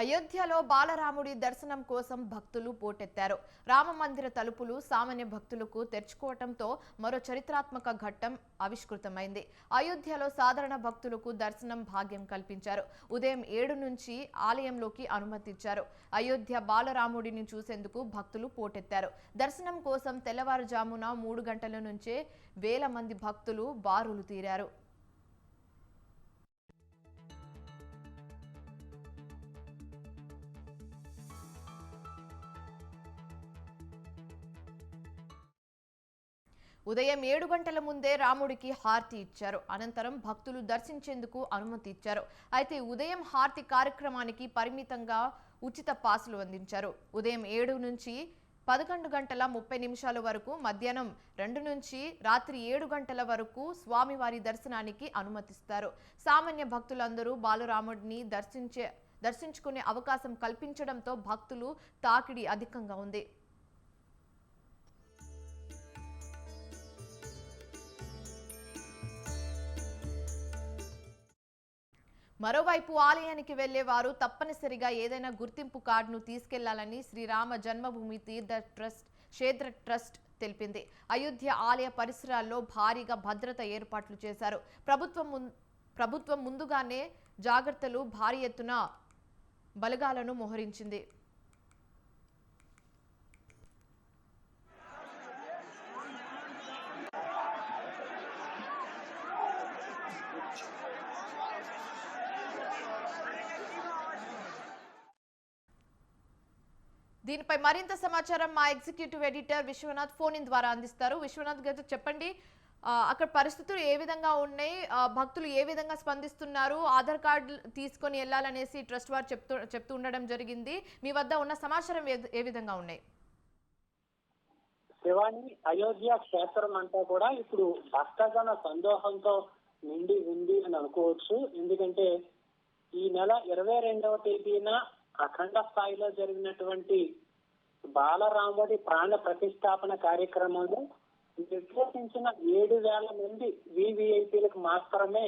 అయోధ్యలో బాలరాముడి దర్శనం కోసం భక్తులు పోటెత్తారు. రామ మందిర తలుపులు సామాన్య భక్తులకు తెరుచుకోవటంతో మరో చరిత్రాత్మక ఘట్టం ఆవిష్కృతమైంది. అయోధ్యలో సాధారణ భక్తులకు దర్శనం భాగ్యం కల్పించారు. ఉదయం ఏడు నుంచి ఆలయంలోకి అనుమతించారు. అయోధ్య బాలరాముడిని చూసేందుకు భక్తులు పోటెత్తారు. దర్శనం కోసం తెల్లవారుజామున మూడు గంటల నుంచే వేల మంది భక్తులు బారులు తీరారు. ఉదయం ఏడు గంటల ముందే రాముడికి హారతి ఇచ్చారు. అనంతరం భక్తులు దర్శించేందుకు అనుమతి ఇచ్చారు. అయితే ఉదయం హారతి కార్యక్రమానికి పరిమితంగా ఉచిత పాసులు అందించారు. ఉదయం ఏడు నుంచి పదకొండు గంటల ముప్పై నిమిషాల వరకు మధ్యాహ్నం రెండు నుంచి రాత్రి ఏడు గంటల వరకు స్వామివారి దర్శనానికి అనుమతిస్తారు. సామాన్య భక్తులందరూ బాలరాముడిని దర్శించే దర్శించుకునే అవకాశం కల్పించడంతో భక్తులు తాకిడి అధికంగా ఉంది. మరోవైపు ఆలయానికి వెళ్ళే వారు తప్పనిసరిగా ఏదైనా గుర్తింపు కార్డును తీసుకెళ్ళాలని శ్రీరామ జన్మభూమి తీర్థ ట్రస్ట్ క్షేత్ర ట్రస్ట్ తెలిపింది. అయోధ్య ఆలయ పరిసరాల్లో భారీగా భద్రత ఏర్పాట్లు చేశారు. ప్రభుత్వం ముం- ప్రభుత్వం ముందుగానే జాగ్రత్తలు భారీ ఎత్తున బలగాలను మోహరించింది. దీనిపై మరింత సమాచారం మా executive editor Viswanath phone in ద్వారా అందిస్తారు. విశ్వనాథ్ గారు చెప్పండి అక్కడ పరిస్థితులు ఏ విధంగా ఉన్నాయి? భక్తులు ఏ విధంగా స్పందిస్తున్నారు? ఆధార్ కార్డు తీసుకొని వెళ్ళాలనేసి ట్రస్ట్ వారు చెప్తూ చెప్తూ ఉండడం జరిగింది. మీ వద్ద ఉన్న సమాచారం ఏ- ఏ విధంగా ఉన్నాయి? శివాని అయోధ్య క్షేత్రం అంతా కూడా ఇప్పుడు భక్తజన సందోహంతో నిండి ఉంది అని అనుకోవచ్చు. ఎందుకంటే ఈ నెల ఇరవై రెండవ తేదీన అఖండ స్థాయిలో జరిగినటువంటి బాలరాముడి ప్రాణ ప్రతిష్టాపన కార్యక్రమంలో నిర్దేశించిన ఏడు వేల మంది వివిఐపీలకు మాత్రమే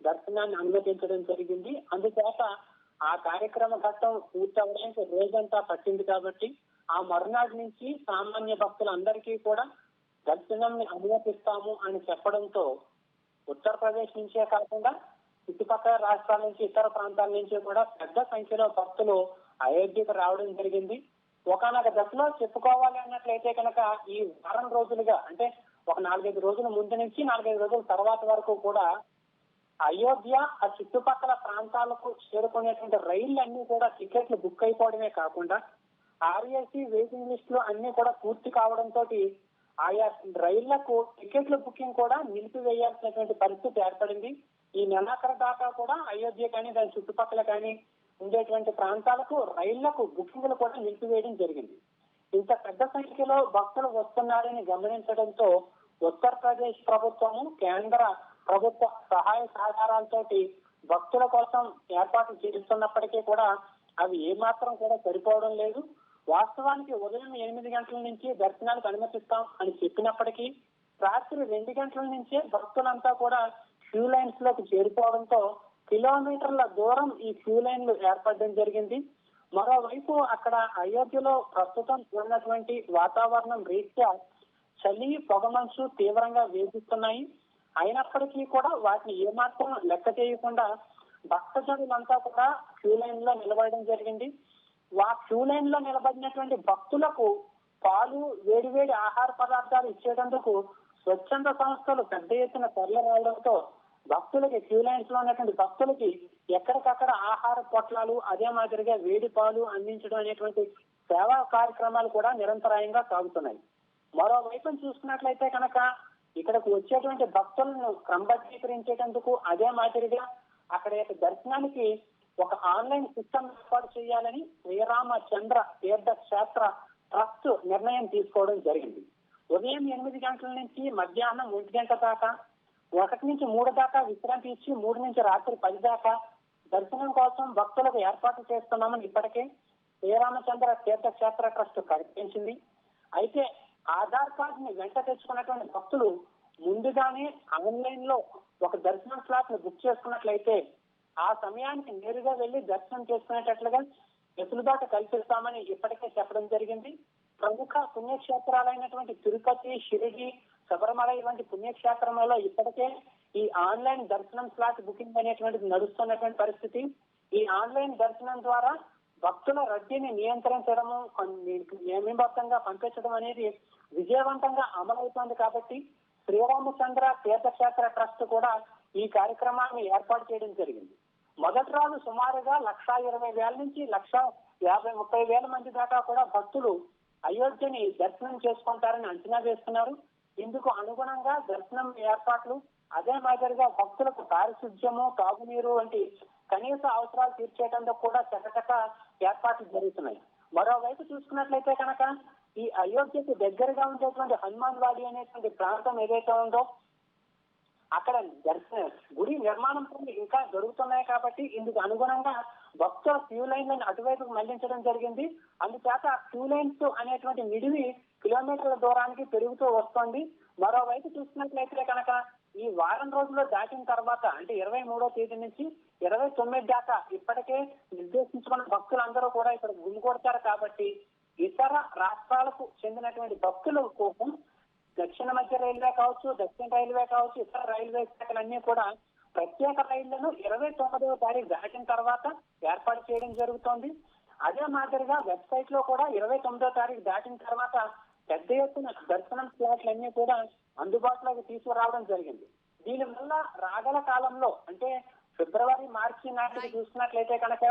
దర్శనాన్ని అనుమతించడం జరిగింది. అందుచేత ఆ కార్యక్రమ ఘట్టం పూర్తవడానికి రోజంతా పట్టింది కాబట్టి ఆ మరునాటి నుంచి సామాన్య భక్తులందరికీ కూడా దర్శనం అనుమతిస్తాము అని చెప్పడంతో ఉత్తరప్రదేశ్ నుంచే కాకుండా చుట్టుపక్కల రాష్ట్రాల నుంచి ఇతర ప్రాంతాల నుంచి కూడా పెద్ద సంఖ్యలో భక్తులు అయోధ్యకు రావడం జరిగింది. ఒకనొక దశలో చెప్పుకోవాలి అన్నట్లయితే కనుక ఈ వారం రోజులుగా అంటే ఒక నాలుగైదు రోజుల ముందు నుంచి నాలుగైదు రోజుల తర్వాత వరకు కూడా అయోధ్య ఆ చుట్టుపక్కల ప్రాంతాలకు చేరుకునేటువంటి రైళ్ళు అన్ని కూడా టికెట్లు బుక్ అయిపోవడమే కాకుండా ఆర్ఏసీ వెయిటింగ్ లిస్ట్లో అన్ని కూడా పూర్తి కావడంతో ఆయా రైళ్ళకు టికెట్ల బుకింగ్ కూడా నిలిపివేయాల్సినటువంటి పరిస్థితి ఏర్పడింది. ఈ నెలాఖరు దాకా కూడా అయోధ్య కానీ దాని చుట్టుపక్కల కానీ ఉండేటువంటి ప్రాంతాలకు రైళ్ళకు బుకింగ్లు కూడా నిలిపివేయడం జరిగింది. ఇంత పెద్ద సంఖ్యలో భక్తులు వస్తున్నారని గమనించడంతో ఉత్తరప్రదేశ్ ప్రభుత్వము కేంద్ర ప్రభుత్వ సహాయ సహకారాలతోటి భక్తుల కోసం ఏర్పాట్లు చేస్తున్నప్పటికీ కూడా అవి ఏమాత్రం కూడా సరిపోవడం లేదు. వాస్తవానికి ఉదయం ఎనిమిది గంటల నుంచి దర్శనానికి అనుమతిస్తాం అని చెప్పినప్పటికీ రాత్రి రెండు గంటల నుంచే భక్తులంతా కూడా క్యూ లైన్స్లోకి చేరిపోవడంతో కిలోమీటర్ల దూరం ఈ క్యూ లైన్లు ఏర్పడడం జరిగింది. మరోవైపు అక్కడ అయోధ్యలో ప్రస్తుతం ఉన్నటువంటి వాతావరణం రీత్యా చలి పొగమంచు తీవ్రంగా వేధిస్తున్నాయి అయినప్పటికీ కూడా వాటిని ఏమాత్రం లెక్క చేయకుండా భక్తజనులంతా కూడా క్యూ లైన్లో నిలబడడం జరిగింది. వా క్యూ లైన్లో నిలబడినటువంటి భక్తులకు పాలు వేడివేడి ఆహార పదార్థాలు ఇచ్చేటందుకు స్వచ్ఛంద సంస్థలు పెద్ద ఎత్తున తరలి రావడంతో భక్తులకి క్యూ లైన్స్లో ఉన్నటువంటి భక్తులకి ఎక్కడికక్కడ ఆహార పొట్లాలు అదే మాదిరిగా వేడి పాలు అందించడం అనేటువంటి సేవా కార్యక్రమాలు కూడా నిరంతరాయంగా సాగుతున్నాయి. మరోవైపు చూసుకున్నట్లయితే కనుక ఇక్కడకు వచ్చేటువంటి భక్తులను క్రమబద్ధీకరించేటందుకు అదే మాదిరిగా అక్కడ యొక్క దర్శనానికి ఒక ఆన్లైన్ సిస్టమ్ ఏర్పాటు చేయాలని శ్రీరామచంద్ర తీర్థ క్షేత్ర ట్రస్ట్ నిర్ణయం తీసుకోవడం జరిగింది. ఉదయం ఎనిమిది గంటల నుంచి మధ్యాహ్నం ఒంటి గంట దాకా ఒకటి నుంచి మూడు దాకా విశ్రాంతి ఇచ్చి మూడు నుంచి రాత్రి పది దాకా దర్శనం కోసం భక్తులకు ఏర్పాటు చేస్తున్నామని ఇప్పటికే శ్రీరామచంద్ర తీర్థక్షేత్ర ట్రస్ట్ ప్రకటించింది. అయితే ఆధార్ కార్డు ని వెంట తెచ్చుకున్నటువంటి భక్తులు ముందుగానే ఆన్లైన్లో ఒక దర్శనం స్లాట్ని బుక్ చేసుకున్నట్లయితే ఆ సమయానికి నేరుగా వెళ్ళి దర్శనం చేసుకునేటట్లుగా వెసులుబాటు కల్పిస్తామని ఇప్పటికే చెప్పడం జరిగింది. ప్రముఖ పుణ్యక్షేత్రాలైనటువంటి తిరుపతి షిరిడి శబరిమల ఇలాంటి పుణ్యక్షేత్రంలో ఇప్పటికే ఈ ఆన్లైన్ దర్శనం స్లాట్ బుకింగ్ అనేటువంటిది నడుస్తున్నటువంటి పరిస్థితి. ఈ ఆన్లైన్ దర్శనం ద్వారా భక్తుల రద్దీని నియంత్రించడము నియమబద్ధంగా పంపించడం అనేది విజయవంతంగా అమలవుతోంది కాబట్టి శ్రీరామచంద్ర తీర్థక్షేత్ర ట్రస్ట్ కూడా ఈ కార్యక్రమాన్ని ఏర్పాటు చేయడం జరిగింది. మొదటి రోజు సుమారుగా లక్ష ఇరవై వేల నుంచి లక్ష యాభై ముప్పై వేల మంది దాకా కూడా భక్తులు అయోధ్యని దర్శనం చేసుకుంటారని అంచనా వేస్తున్నారు. ఇందుకు అనుగుణంగా దర్శనం ఏర్పాట్లు అదే మాదిరిగా భక్తులకు పారిశుధ్యము తాగునీరు వంటి కనీస అవసరాలు తీర్చేటందుకు కూడా చకచక ఏర్పాట్లు జరుగుతున్నాయి. మరోవైపు చూసుకున్నట్లయితే కనుక ఈ అయోధ్యకు దగ్గరగా ఉండేటువంటి హనుమాన్ వాడి అనేటువంటి ప్రాంతం ఏదైతే ఉందో అక్కడ దర్శన గుడి నిర్మాణం పనులు ఇంకా జరుగుతున్నాయి కాబట్టి ఇందుకు అనుగుణంగా భక్తుల క్యూ లైన్లను అటువైపు మళ్ళించడం జరిగింది. అందుచేత క్యూ లైన్స్ అనేటువంటి నిడివి కిలోమీటర్ల దూరానికి పెరుగుతూ వస్తోంది. మరోవైపు చూసినట్లయితే కనుక ఈ వారం రోజుల్లో దాటిన తర్వాత అంటే ఇరవై మూడో తేదీ నుంచి ఇరవై తొమ్మిది దాకా ఇప్పటికే నిర్దేశించుకున్న భక్తులందరూ కూడా ఇక్కడ గుమికొడతారు కాబట్టి ఇతర రాష్ట్రాలకు చెందినటువంటి భక్తుల కోసం దక్షిణ మధ్య రైల్వే కావచ్చు దక్షిణ రైల్వే కావచ్చు ఇతర రైల్వే శాఖలన్నీ కూడా ప్రత్యేక రైళ్ళను ఇరవై తొమ్మిదవ తారీఖు దాటిన తర్వాత ఏర్పాటు చేయడం జరుగుతోంది. అదే మాదిరిగా వెబ్సైట్లో కూడా ఇరవై తొమ్మిదో తారీఖు దాటిన తర్వాత పెద్ద ఎత్తున దర్శనం స్లాట్లన్నీ కూడా అందుబాటులోకి తీసుకురావడం జరిగింది. దీనివల్ల రాగల కాలంలో అంటే ఫిబ్రవరి మార్చి నాటికి చూసినట్లయితే కనుక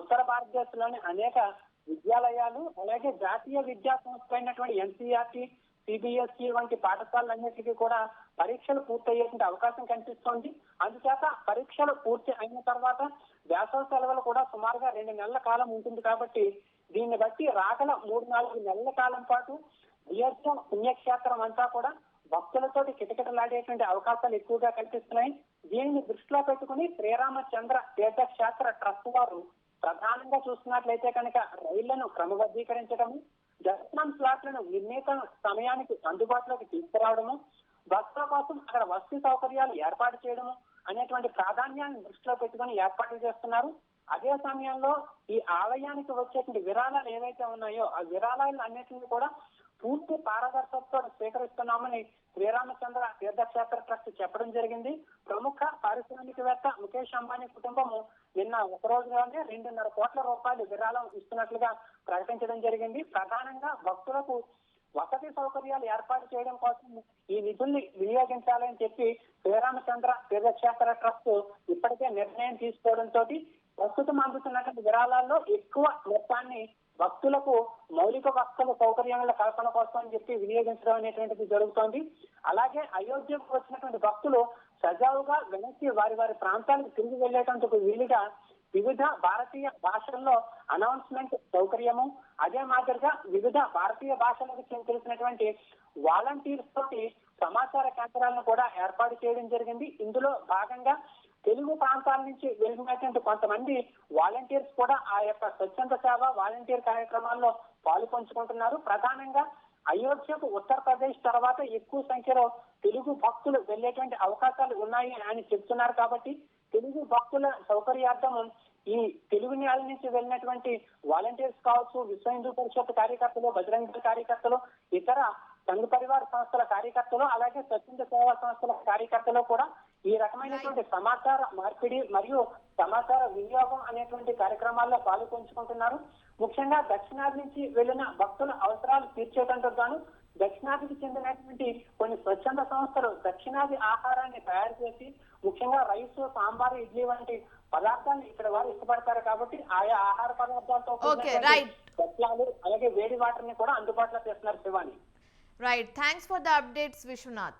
ఉత్తర భారతదేశంలోని అనేక విద్యాలయాలు అలాగే జాతీయ విద్యా సంస్థ అయినటువంటి ఎన్సీఆర్టీ సిబిఎస్ఈ వంటి పాఠశాలలన్నిటికీ కూడా పరీక్షలు పూర్తయ్యేటువంటి అవకాశం కనిపిస్తోంది. అందుచేత పరీక్షలు పూర్తి అయిన తర్వాత వేసవి సెలవులు కూడా సుమారుగా రెండు నెలల కాలం ఉంటుంది కాబట్టి దీన్ని బట్టి రాగల మూడు నాలుగు నెలల కాలం పాటు నియోజకం పుణ్యక్షేత్రం అంతా కూడా భక్తులతోటి కిటకిటలాడేటువంటి అవకాశాలు ఎక్కువగా కల్పిస్తున్నాయి. దీనిని దృష్టిలో పెట్టుకుని శ్రీరామచంద్ర తీర్థక్షేత్ర ట్రస్ట్ వారు ప్రధానంగా చూస్తున్నట్లయితే కనుక రైళ్ళను క్రమబద్ధీకరించడము దర్శనం స్లాట్లను నిర్ణీత సమయానికి అందుబాటులోకి తీసుకురావడము భక్తుల కోసం అక్కడ వసతి సౌకర్యాలు ఏర్పాటు చేయడము అనేటువంటి ప్రాధాన్యాన్ని దృష్టిలో పెట్టుకుని ఏర్పాట్లు చేస్తున్నారు. అదే సమయంలో ఈ ఆలయానికి వచ్చేటువంటి విరాళాలు ఏవైతే ఉన్నాయో ఆ విరాళాలు అన్నిటిని కూడా పూర్తి పారదర్శకతో స్వీకరిస్తున్నామని శ్రీరామచంద్ర తీర్థక్షేత్ర ట్రస్ట్ చెప్పడం జరిగింది. ప్రముఖ పారిశ్రామికవేత్త ముఖేష్ అంబానీ కుటుంబము నిన్న ఒక రోజులోనే రెండున్నర కోట్ల రూపాయలు విరాళం ఇస్తున్నట్లుగా ప్రకటించడం జరిగింది. ప్రధానంగా భక్తులకు వసతి సౌకర్యాలు ఏర్పాటు చేయడం కోసం ఈ నిధుల్ని వినియోగించాలని చెప్పి శ్రీరామచంద్ర తీర్థక్షేత్ర ట్రస్ట్ ఇప్పటికే నిర్ణయం తీసుకోవడంతో ప్రస్తుతం అందుతున్నటువంటి విరాళాల్లో ఎక్కువ మొత్తాన్ని భక్తులకు మౌలిక వసతుల సౌకర్యాల కల్పన కోసం అని చెప్పి వినియోగించడం అనేటువంటిది జరుగుతోంది. అలాగే అయోధ్యకు వచ్చినటువంటి భక్తులు సజావుగా వెనక్కి వారి వారి ప్రాంతాలకు తిరిగి వెళ్ళేటందుకు వీలుగా వివిధ భారతీయ భాషల్లో అనౌన్స్మెంట్ సౌకర్యము అదే మాదిరిగా వివిధ భారతీయ భాషలకు చెంది తెలిసినటువంటి వాలంటీర్స్ తోటి సమాచార కేంద్రాలను కూడా ఏర్పాటు చేయడం జరిగింది. ఇందులో భాగంగా తెలుగు ప్రాంతాల నుంచి వెళ్ళినటువంటి కొంతమంది వాలంటీర్స్ కూడా ఆ యొక్క స్వచ్ఛంద సేవ వాలంటీర్ కార్యక్రమాల్లో పాలు పంచుకుంటున్నారు ప్రధానంగా అయోధ్యకు ఉత్తరప్రదేశ్ తర్వాత ఎక్కువ సంఖ్యలో తెలుగు భక్తులు వెళ్ళేటువంటి అవకాశాలు ఉన్నాయి అని చెప్తున్నారు కాబట్టి తెలుగు భక్తుల సౌకర్యార్థం ఈ తెలుగు నేల నుంచి వెళ్ళినటువంటి వాలంటీర్స్ కావచ్చు విశ్వ హిందూ పరిషత్ కార్యకర్తలు బజరంగ కార్యకర్తలు ఇతర సంఘ పరివార సంస్థల కార్యకర్తలు అలాగే స్వచ్ఛంద సేవా సంస్థల కార్యకర్తలు కూడా ఈ రకమైనటువంటి సమాచార మార్పిడి మరియు సమాచార వినియోగం అనేటువంటి కార్యక్రమాల్లో పాలు పంచుకుంటున్నారు ముఖ్యంగా దక్షిణాది నుంచి వెళ్ళిన భక్తుల అవసరాలు తీర్చేటందుకు గాను దక్షిణాదికి చెందినటువంటి కొన్ని స్వచ్ఛంద సంస్థలు దక్షిణాది ఆహారాన్ని తయారు చేసి ముఖ్యంగా రైస్ సాంబార్ ఇడ్లీ వంటి పదార్థాన్ని ఇక్కడ వారు ఇష్టపడతారు కాబట్టి ఆయా ఆహార పదార్థాలతో. సత్యాలు అలాగే వేడి వాటర్ని కూడా అందుబాటులో చేస్తున్నారు Shivani. Right thanks for the updates Viswanath